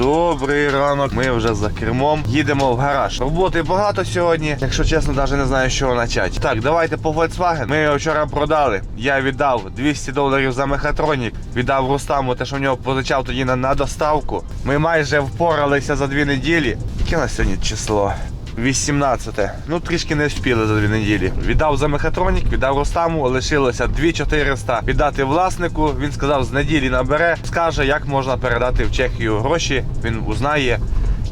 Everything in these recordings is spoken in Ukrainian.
Добрий ранок. Ми вже за кермом. Їдемо в гараж. Роботи багато сьогодні. Якщо чесно, навіть не знаю, з чого почати. Так, давайте по Volkswagen. Ми його вчора продали. Я віддав 200 доларів за мехатронік. Віддав Рустаму те, що в нього позичав тоді на, на доставку. Ми майже впоралися за дві неділі. Яке на сьогодні число? 18. Ну, трішки не вспіли за дві неділі. Віддав за мехатронік, віддав Рустаму, лишилося 2400 віддати власнику. Він сказав, з неділі набере, скаже, як можна передати в Чехію гроші. Він узнає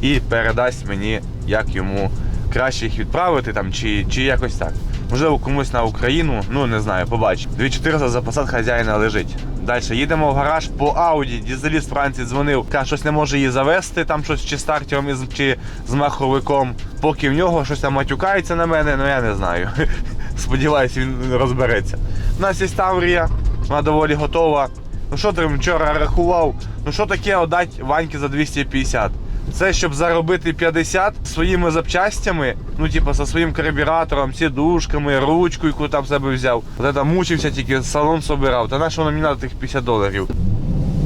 і передасть мені, як йому краще їх відправити там, чи, чи якось так. Можливо, комусь на Україну, ну не знаю, побачимо. 2400 за посад хазяїна лежить. Далі їдемо в гараж по Ауді. Дізеліст Франції дзвонив, каже, щось не може її завести, там щось чи стартером, чи з маховиком. Поки в нього щось там матюкається на мене, ну я не знаю. Сподіваюсь, він розбереться. У нас є Таврія, вона доволі готова. Ну що ти вчора рахував? Ну що таке отдать Ваньки за 250? Це щоб заробити 50 своїми запчастями, ну типу зі своїм карбюратором, сідушками, ручкою, яку там себе взяв. От це мучився, тільки салон собирав. Та на що мені треба тих 50 доларів?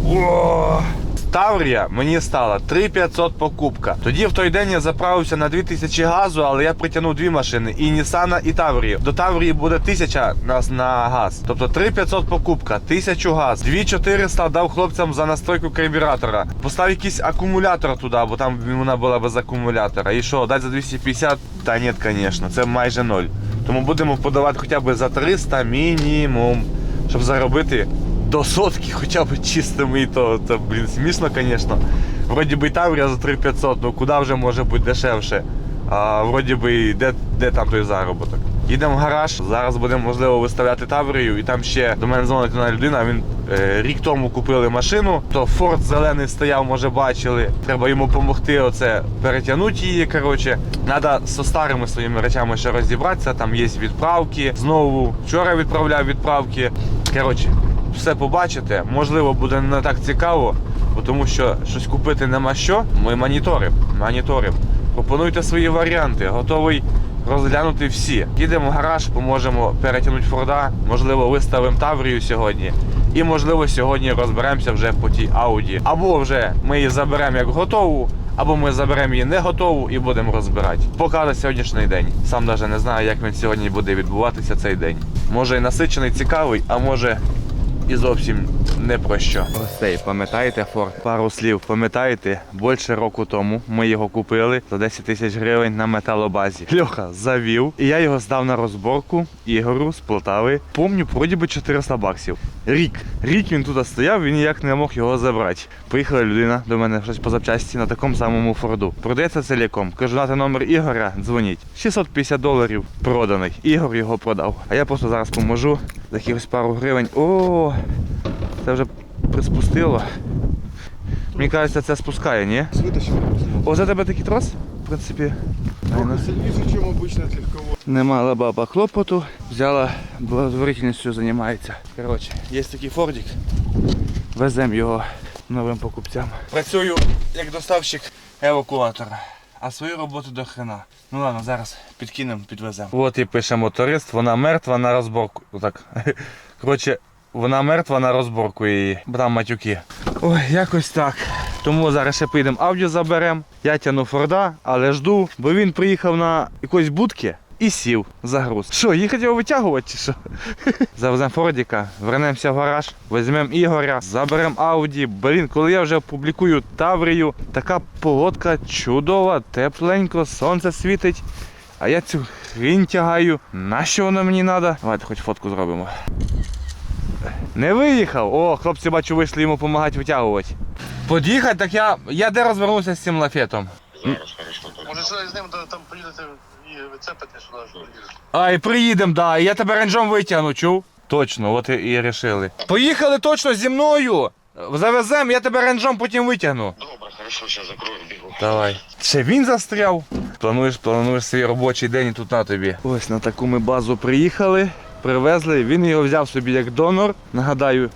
О! Таврія мені стала 3500 покупка. Тоді в той день я заправився на 2000 газу, але я притягнув дві машини і Нісана, і Таврію. До Таврії буде 1000 нас на газ. Тобто 3500 покупка, 1000 газ, 2400 дав хлопцям за настройку карбюратора. Постав якийсь акумулятор туди, бо там вона була без акумулятора. І що, дати за 250? Та ні, звісно, це майже ноль. Тому будемо подавати хоча б за 300 мінімум, щоб заробити до сотки хоча б чистими, то, то блін, смішно, звісно. Вроді би і Таврія за 3500, ну куди вже може бути дешевше. А вроді би де, де там той заробіток. Їдемо в гараж, зараз будемо можливо виставляти Таврію, і там ще до мене дзвонить одна людина. Він е, рік тому купили машину, то Форд зелений стояв, може бачили. Треба йому допомогти оце перетягнути її. Коротше, треба зі старими своїми речами ще розібратися. Там є відправки. Знову вчора відправляв відправки. Коротше, все побачите. Можливо, буде не так цікаво, тому що щось купити нема що. Ми моніторимо. Моніторимо. Пропонуйте свої варіанти. Готовий розглянути всі. Їдемо в гараж, поможемо перетягнути Форда. Можливо, виставимо Таврію сьогодні. І можливо сьогодні розберемося вже по тій Ауді. Або вже ми її заберемо як готову, або ми заберемо її не готову і будемо розбирати. Поки на сьогоднішній день. Сам навіть не знаю, як він сьогодні буде відбуватися цей день. Може і насичений, цікавий, а може і зовсім не про що. Ось пам'ятаєте, Форд? Пару слів, пам'ятаєте? Більше року тому ми його купили за 10 тисяч гривень на металобазі. Льоха завів, і я його здав на розборку Ігору з Полтави. Помню, вроді би 400 баксів. Рік. Рік він тут стояв, він ніяк не мог його забрати. Приїхала людина до мене щось по запчасті на такому самому Форду. Продається ціляком. Кажу, нате номер Ігоря, дзвоніть. 650 доларів проданий. Ігор його продав. А я просто зараз поможу за якихось пару гривень. О, це вже приспустило. Мені кажеться, це спускає, ні? Вытащил. О, за тебе такий трос? В принципі. Только сильнее, чем обычно от легкового. Не баба хлопоту, взяла благотворительністю займається. Коротше, є такий фордик. Веземо його новим покупцям. Працюю як доставщик евакуатора. А свою роботу до хрена. Ну ладно, зараз підкинемо, підвеземо. От і пише моторист, вона мертва на розборку. Отак. Коротше, вона мертва на розборку її. Бо там матюки. Ой, якось так. Тому зараз ще поїдемо аудіо заберемо. Я тяну Форда, але жду, бо він приїхав на якоїсь будки і сів за груз. Що, їхати його витягувати чи що? Завеземо Фордіка, вернемося в гараж, візьмемо Ігоря, заберемо Ауді. Блін, коли я вже публікую Таврію, така погодка чудова, тепленько, сонце світить. А я цю хрінь тягаю. Нащо воно мені треба? Давайте хоч фотку зробимо. Не виїхав. О, хлопці, бачу, вийшли йому допомагати витягувати. Под'їхати, так я. Я де розвернувся з цим лафетом. Може сюди з ним там поїдете і вицепити сюди, їдете. А, і приїдемо, да. і Я тебе ренджом витягну, чув? Точно, от і, і рішили. Поїхали точно зі мною. Завезем, я тебе ренджом потім витягну. Добре, хорошо, зараз закрою бігу. Давай. Ще він застряв. Плануєш, плануєш свій робочий день і тут на тобі. Ось на таку ми базу приїхали, привезли. Він його взяв собі як донор. Нагадаю,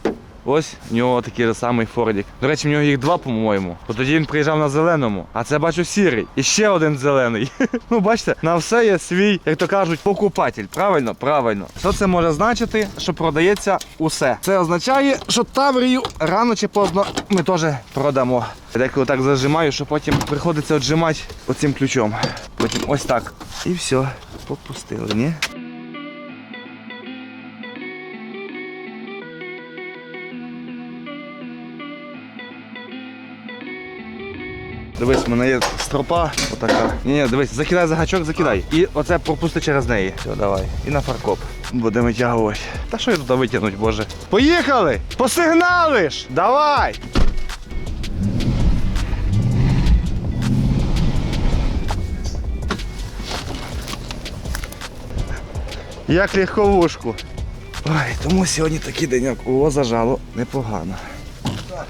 Ось в нього такий самий Фордік. До речі, в нього їх два, по-моєму. Бо тоді він приїжджав на зеленому, а це бачу сірий. І ще один зелений. ну, бачите, на все є свій, як то кажуть, покупатель. Правильно? Правильно. Що це може значити? Що продається усе. Це означає, що Таврію рано чи поздно ми теж продамо. Деколи так зажимаю, що потім приходиться отжимати оцим ключом. Потім ось так. І все, попустили, ні? Дивись, в мене є стропа отака. Ні, ні, дивись, закидай за гачок, закидай. І оце пропусти через неї. Все, давай. І на фаркоп. Будемо витягувати. Та що я туди витягнуть, боже. Поїхали! Посигналиш! Давай! Як легковушку. Ой, тому сьогодні такий деньок. О, зажало непогано.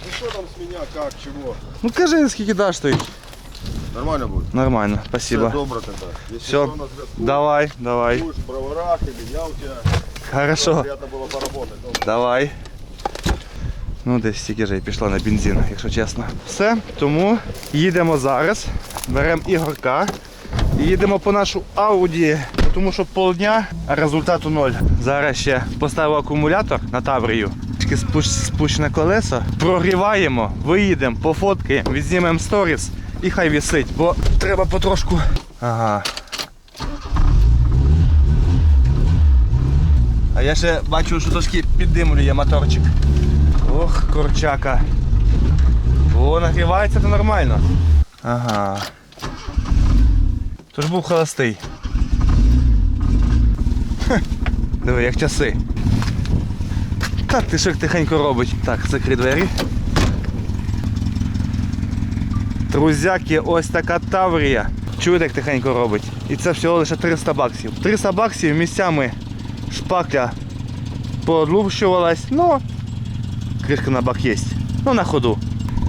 Ну что там с меня, как, чего? Ну кажи, скільки даш стоїть. Нормально будет? Нормально, Все спасибо. добро тогда. Если Все, на связку, давай, давай. будешь в броварах или я у тебя. Хорошо, Приятно было поработать. Добро. давай. Ну, десь стільки ж і пішло на бензин, якщо чесно. Все, тому їдемо зараз, беремо ігорка і їдемо по нашу Ауді, тому що полдня, а результату ноль. Зараз ще поставив акумулятор на Таврію. Спуш- спущене колесо, прогріваємо, виїдемо, пофоткаємо, відзнімемо сторіс і хай вісить, бо треба потрошку. Ага. А я ще бачу, що трошки піддимлює моторчик. Ох, корчака. О, нагрівається то нормально. Ага. Тож був холостий. Диви, як часи. Так, ти що тихенько робить. Так, закрий двері. Друзяки, ось така Таврія. Чуєте, як тихенько робить. І це всього лише 300 баксів. 300 баксів місцями шпакля подлущувалась, ну кришка на бак є. Ну на ходу.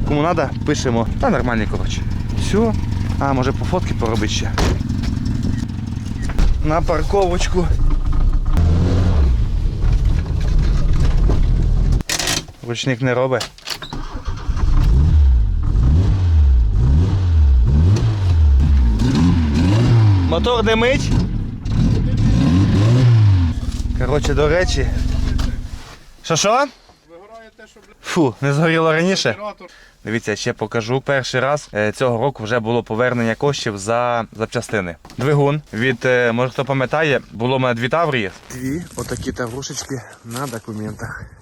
Кому треба, пишемо. Та нормальний, коротше. Все. А, може по фотки поробити ще. На парковочку. Ручник не робить. Мотор димить. Коротше, до речі. Що що? Фу, не згоріло раніше. Дивіться, ще покажу. Перший раз е, цього року вже було повернення коштів за запчастини. Двигун від, е, може хто пам'ятає, було в мене дві таврії. Дві отакі таврушечки на документах.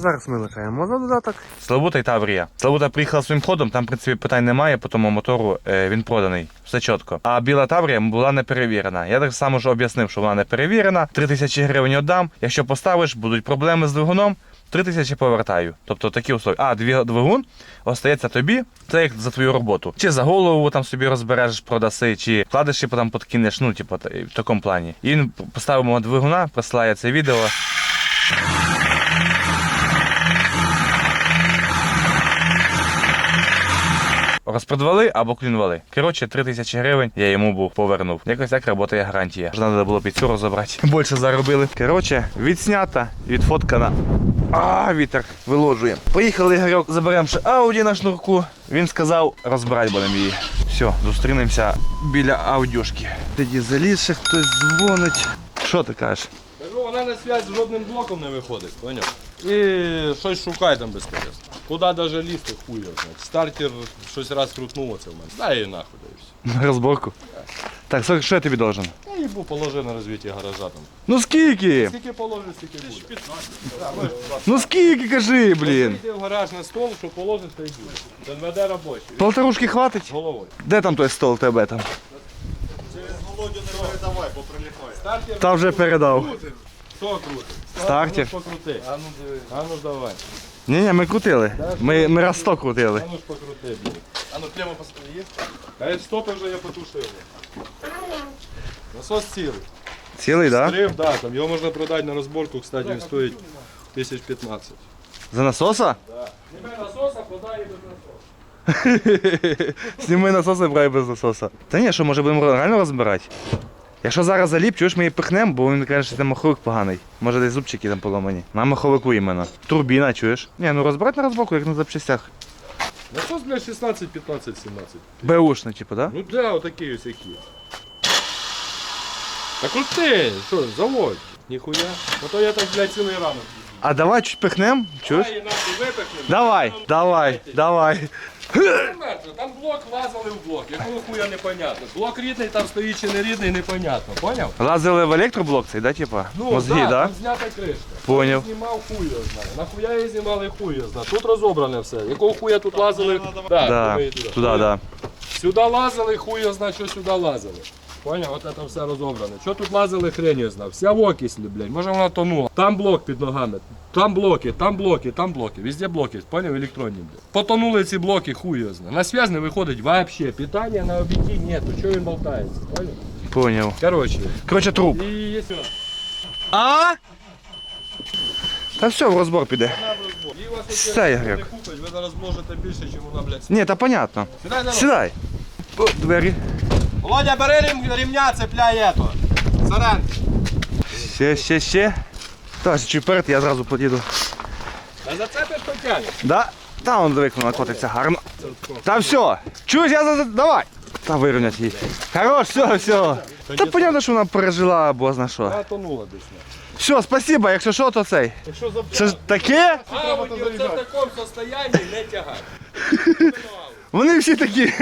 Зараз ми лишаємо за додаток. Славута і Таврія. Славута приїхала своїм ходом, там, в принципі, питань немає, по тому мотору е, він проданий. Все чітко. А біла Таврія була не перевірена. Я так само ж об'яснив, що вона не перевірена. 3 тисячі гривень віддам. Якщо поставиш, будуть проблеми з двигуном. 3 тисячі повертаю. Тобто такі условия. А, двигун остається тобі, це як за твою роботу. Чи за голову там собі розбереш, продаси, чи вкладеш і потім подкинеш, ну, типу, в такому плані. І він поставив мого двигуна, присилає це відео. Розпродавали або клюнували. Коротше, 3 тисячі гривень я йому був повернув. Якось так працює гарантія. Вже треба було під цю розібрати. Більше заробили. Коротше, відснята, відфоткана. А, вітер виложує. Поїхали, Ігорьок, заберемо ще Ауді на шнурку. Він сказав, розбирати будемо її. Все, зустрінемося біля аудюшки. Тоді заліз, ще хтось дзвонить. Що ти кажеш? Кажу, вона на связь з жодним блоком не виходить, поняв? І щось шукає там безконечно. Куди навіть лізти хуй його знає. Стартер щось раз крутнуло це в мене. Дай її нахуй, да все. На розборку. Так, скільки- що я тобі должен? Я їбу положи на розвиття гаража там. Ну скільки? Скільки положиш, стільки буде. Ну скільки кажи, блін. Йди в гараж на стол, що положиш, то й буде. Це веде робочий. Полторушки хватить? Головою. Де там той стол тебе там? Володю не передавай, бо. Стартер Та вже передав. Хто крутить? Стартер? А ну покрути. А ну диви. А ну давай. Ні, ні, ми крутили. Ми, ми раз сто крутили. А ну ж покрути, блін. А ну клема посмотри, є? Та й стопи вже я потушив. Насос цілий. Цілий, так? Да? Стрим, да, там його можна продати на розборку, кстати, він стоїть 1015. За насоса? Німе насоса, продай без насоса. Сніми насоси, брай без насоса. Та ні, що, може будемо реально розбирати? Якщо зараз заліп, чуєш, ми її пихнемо, бо він каже, що це маховик поганий. Може десь зубчики там поломані. На маховику іменно. Турбіна, чуєш? Ні, ну розбирати на розборку, як на запчастях. Насос, блядь, 16, 15, 17. Беушний, типу, да? Ну да, отакі ось які. Та крути, що, заводь. Ніхуя. А то я так, блядь, цілий ранок. А давай чуть пихнем, чуєш? Ай, нахуй випихнемо. Давай, давай, давай. Мертво, Там блок лазили в блок, якого хуя непонятно. Блок рідний, там стоїть чи не рідний, непонятно, поняв? Лазили в електроблок цей, да, типа? Мозги, да, да? там знята кришка. Поняв. Я Знімав хуй його знає. Нахуя її знімали хуй його знає. Тут розобране все. Якого хуя тут лазили? Да, Да, туди. туди, да. Сюди лазили, хуй його знає, що сюди лазили. Поняв, от це все розобране. Що тут лазили, хрень його знав. Вся в окислі, блядь, може вона тонула. Там блок під ногами. Там блоки, там блоки, там блоки. Везде блоки, поняв, електронні, блядь. Потонули ці блоки, хуй його знає. На связь не виходить вообще. Питання на обійті нету. Чого він болтається, поняв? Поняв. Короче, Коротше, труп. і якщо... А? Та все, в розбор піде. І у вас Все, не купить, ви зараз можете більше, ніж вона, блядь. Ні, та понятно. Сідай. Сідай. О, двері. Володя, бери рем- ремня, цепляй ето. Саран. Ще, ще, ще. Та, чуть вперед, я зразу подіду. А зацепиш хотять. Да? Та он звик вона котиться гарно. Та все. Чуєш, я за... Давай. Та вирівнять її. Хорош, все, все. Та понятно, що вона пережила, або зна що. Вона тонула десь. Все, спасибо, якщо що, то цей. Якщо за Це ж таке? Ауді це в такому состоянні не тягай. Вони всі такі.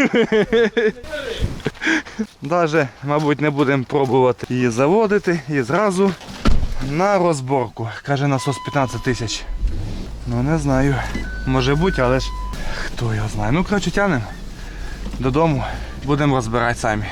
Даже, мабуть, не будемо пробувати її заводити і зразу на розборку. Каже насос 15 тисяч. Ну не знаю. Може бути, але ж хто його знає. Ну, коротше, тянемо додому, будемо розбирати самі.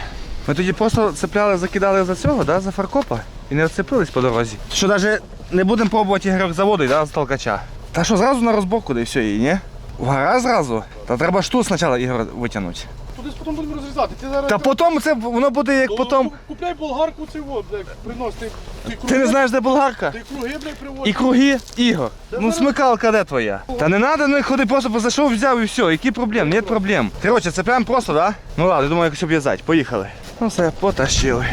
Ми тоді просто цепляли, закидали за цього, да, за фаркопа і не вцепились по дорозі. Що навіть не будемо пробувати ігрок заводити, да, з толкача. Та що зразу на розборку, да і все, і ні? В гараж зразу? Та треба ж тут спочатку ігор витягнути. Кудись потім будемо розрізати. Ти зараз Та потім це воно буде як То потім. Купляй болгарку цей от, блядь, принос. Ти, ти, круги, Ти не знаєш, де болгарка? Ти круги, блядь, приводь. І круги, Ігор. Ну смикалка де твоя? Та не треба, не ходи, просто позайшов, взяв і все. Які проблем? Нет проблем. Короче, це прям просто, да? Ну ладно, я думаю, якось обв'язати. Поїхали. Ну все, потащили.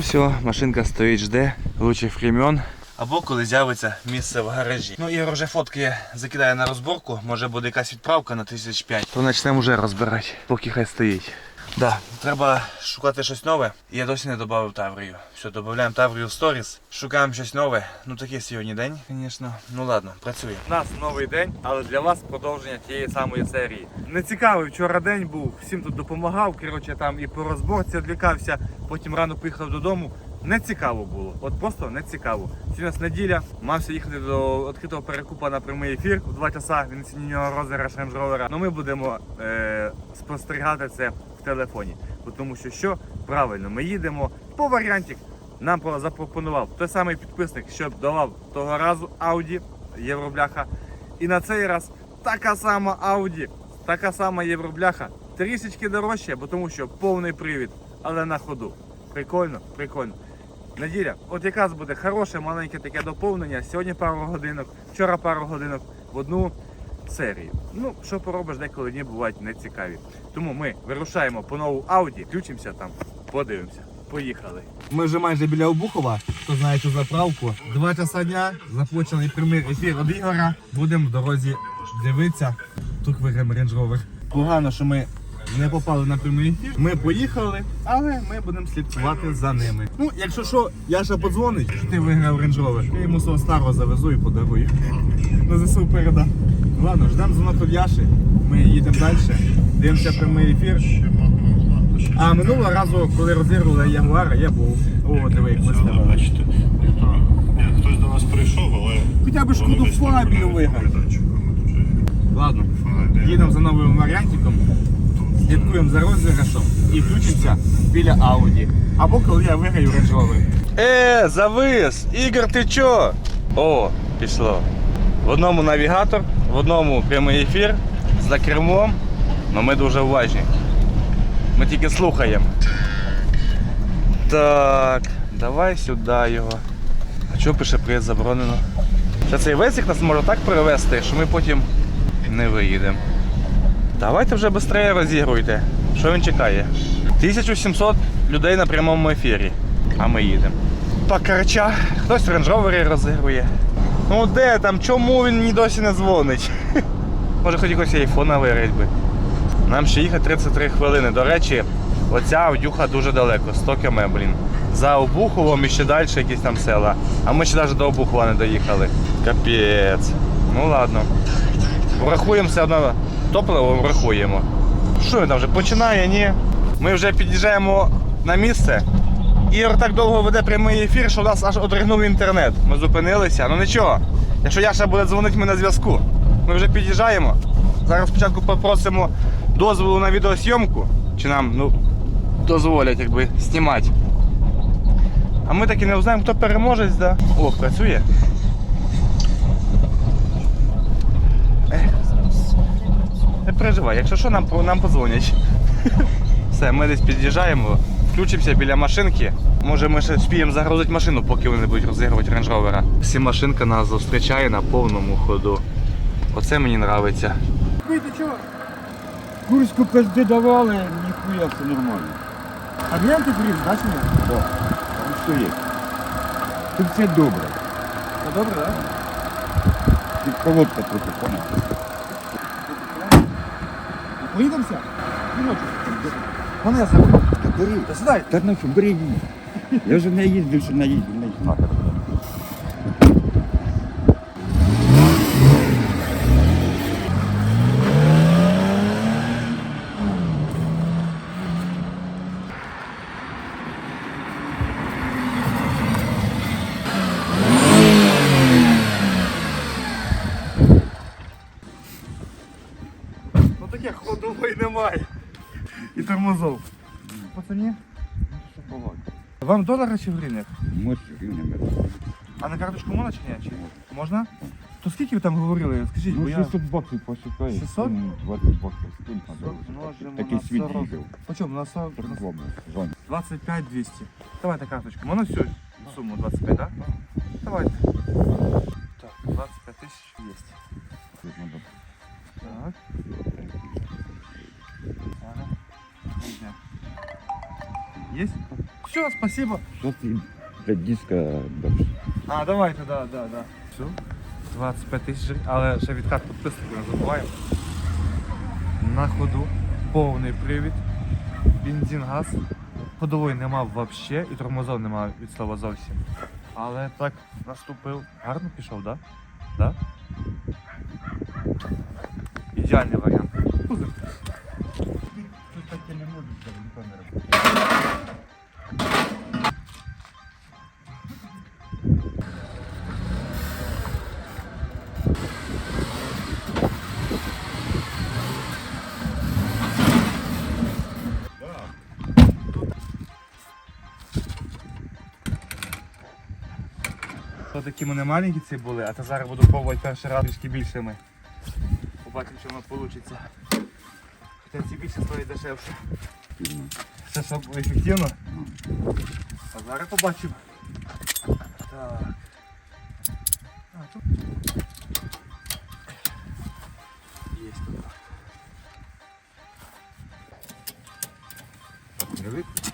Все, машинка стоїть, жде лучших времен. Або коли з'явиться місце в гаражі. Ну Ігор вже фотки закидає на розборку, може буде якась відправка на тисяч п'ять. То почнемо вже розбирати, поки хай стоїть. Да, треба шукати щось нове. Я досі не додав Таврію. Все, додаємо Таврію в сторіс. Шукаємо щось нове. Ну такий сьогодні день, звісно. Ну ладно, працює. У нас новий день, але для вас продовження тієї самої серії. Не цікавий вчора день був, всім тут допомагав. Коротше, там і по розборці відвлікався, потім рано поїхав додому. Не цікаво було, от просто не цікаво. Сьогодні нас неділя, мався їхати до відкритого перекупа на прямий ефір в 2 часа. Він сьогодні у нього розіграш Range. Ну ми будемо е, спостерігати це в телефоні. Тому що що правильно, ми їдемо по варіантик. Нам запропонував той самий підписник, що давав того разу Audi Євробляха. І на цей раз така сама Audi, така сама Євробляха. Трішечки дорожче, бо тому що повний привід, але на ходу. Прикольно, прикольно. Неділя, от якраз буде хороше маленьке таке доповнення. Сьогодні пару годинок, вчора пару годинок в одну серію. Ну, що поробиш, деколи дні бувають нецікаві. Тому ми вирушаємо по нову Ауді, включимося там, подивимося. Поїхали. Ми вже майже біля Обухова, хто знає цю заправку. Два часа дня, започали прямий ефір від Ігора. Будемо в дорозі дивитися. Тут виграємо Rover. Погано, що ми не попали на прямий ефір. Ми поїхали, але ми будемо слідкувати за ними. Ну, якщо що, Яша подзвонить, що ти виграв Range Rover. Я йому свого старого завезу і подарую. На ЗСУ передам. Ладно, ждемо дзвонок від Яші. Ми їдемо далі, дивимося прямий ефір. А минулого разу, коли розігрували Ягуара, я був. О, диви, як ми ні, хтось до нас прийшов, але Хоча б шкоду Фабію виграв. Ладно, їдемо за новим варіантиком, слідкуємо за розіграшом і включимося біля Ауді. Або коли я виграю Rover. Е, завис! Ігор, ти чо? О, пішло. В одному навігатор, в одному прямий ефір за кермом, але ми дуже уважні. Ми тільки слухаємо. Так, давай сюди його. А чого пише приїзд заборонено? Ще цей весик нас може так привезти, що ми потім не виїдемо. Давайте вже швидше розігруйте. Що він чекає? 1700 людей на прямому ефірі. А ми їдемо. Так, короча, хтось в рейндж-ровері розігрує. Ну де там, чому він мені досі не дзвонить? Може хоч якось айфона виграть би. Нам ще їхати 33 хвилини. До речі, оця Авдюха дуже далеко, 100 км, блін. За Обуховом і ще далі якісь там села. А ми ще навіть до Обухова не доїхали. Капець. Ну ладно. Врахуємо все одно топливо, врахуємо. Що він там вже починає, ні? Ми вже під'їжджаємо на місце. Ігор так довго веде прямий ефір, що у нас аж одригнув інтернет. Ми зупинилися. Ну нічого. Якщо Яша буде дзвонити, ми на зв'язку. Ми вже під'їжджаємо. Зараз спочатку попросимо дозволу на відеосйомку. Чи нам ну, дозволять якби знімати. А ми так і не знаємо, хто переможець, да? О, працює. Ех, Не переживай, якщо що, нам, нам подзвонять. Все, ми десь під'їжджаємо, включимося біля машинки. Може ми ще спіємо загрузити машину, поки вони будуть розігрувати Range Rover. Всі машинка нас зустрічає на повному ходу. Оце мені подобається. Курську пизди давали, ніхуя все нормально. А где антифриз, да, чи ні? Там все є. Тут все добре. Ну добре, да? Тільки колодка трохи поняв. Поїдемося? Мене зовут. Та бери. Та сідай. Та ну бери її. Я вже не їздив, що не немає. І тормозов. Пацані, Що буває? вам долари чи в гривнях? Може, рівнями. А на карточку можна чи ні? Чи можна? То скільки ви там говорили? Скажіть, бо Ну, я... 600 баксів посчитай. 600? Ну, 20 баксів скинь, Множимо Такий на світ 40. їздив. Почому? На 40... Торговля. Жон. 25 200. Давайте карточку. Можна всю суму 25, так? Да? Давайте. Так, 25 тисяч є. Тут надо Так. Есть? Все, спасибо. Для диска даш? А, давайте, да, да, да. Все. 25 тисяч, але ще відкат підписників не забуваємо. На ходу, повний привід, бензин, газ. Ходової нема взагалі і тормозов нема від слова зовсім. Але так наступив. Гарно пішов, так? Да? Да? Ідеальний варіант. Такі мене маленькі ці були, а то зараз буду пробувати перший раз трішки більшими. Побачимо, що воно вийде. Хоча ці більше стоять дешевше. Це щоб ефективно. А зараз побачимо. Так. Тут. Є тут.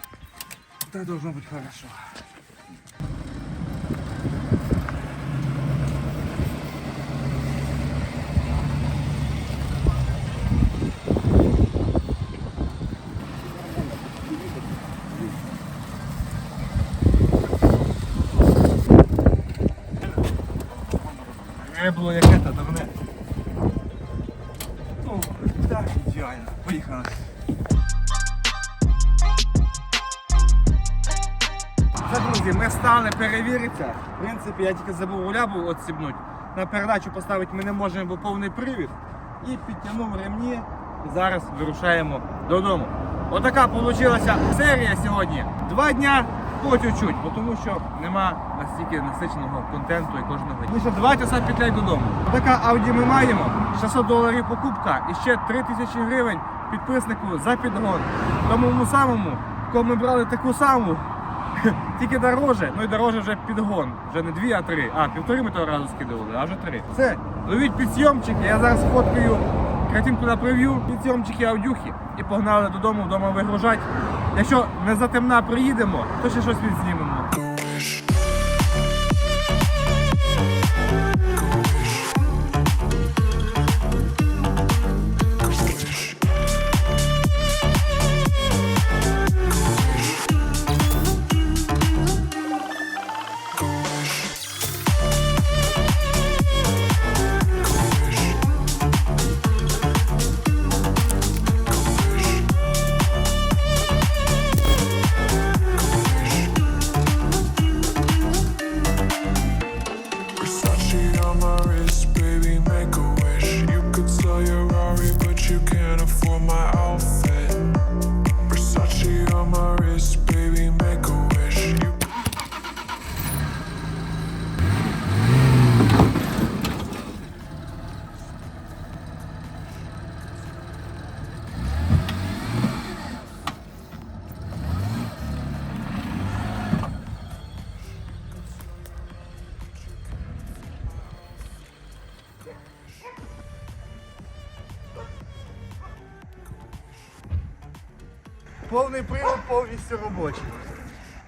Да, должно быть хорошо. Стали. В принципі, я тільки забув улябу отсібнути. На передачу поставити ми не можемо, бо повний привід. І підтягнув ремні. І зараз вирушаємо додому. Отака вийшла серія сьогодні. Два дня по чуть-чуть, тому що нема настільки насиченого контенту і кожного дня. Ми ще два часа петляй додому. Така Audi ми маємо. 600 доларів покупка і ще 3 тисячі гривень підписнику за підгон. Тому самому, коли ми брали таку саму, тільки дороже, ну і дороже вже підгон. Вже не дві, а три. А, півтори ми того разу скидували, а вже три. Все, ловіть підсйомчики, я зараз фоткаю картинку на прев'ю, підсйомчики аудюхи і погнали додому, вдома вигружати. Якщо не за темна приїдемо, то ще щось відзнімемо. Повний привод повністю робочий.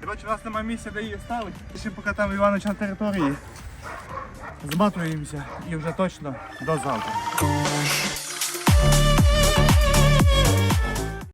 Коротше, у нас немає місця, де її ставити. Ще поки там Іванович на території. Зматуємося і вже точно до завтра.